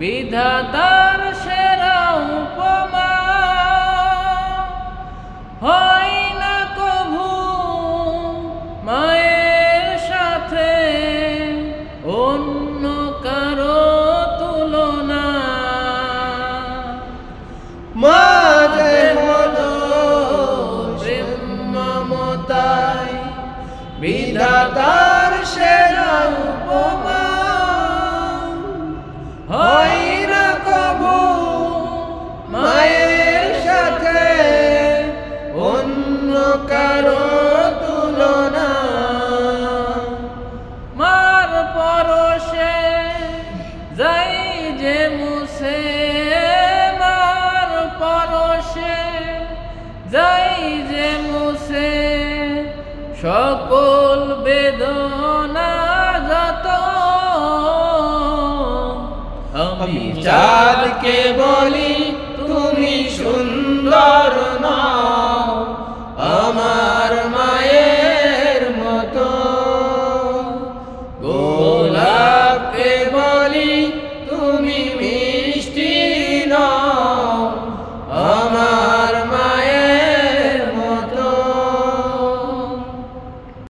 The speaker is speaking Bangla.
বিধাতার সেরা উপমা। হয় না কভু মায়ের সাথে অন্য কারও তুলনা। মাঝে হলো প্রেম মমতায় বিধাতার সেরা উপমা। যে মুসে মার পরশে যাই যে মুসে সকল বেদনা যত। আমি চাঁদকে বলি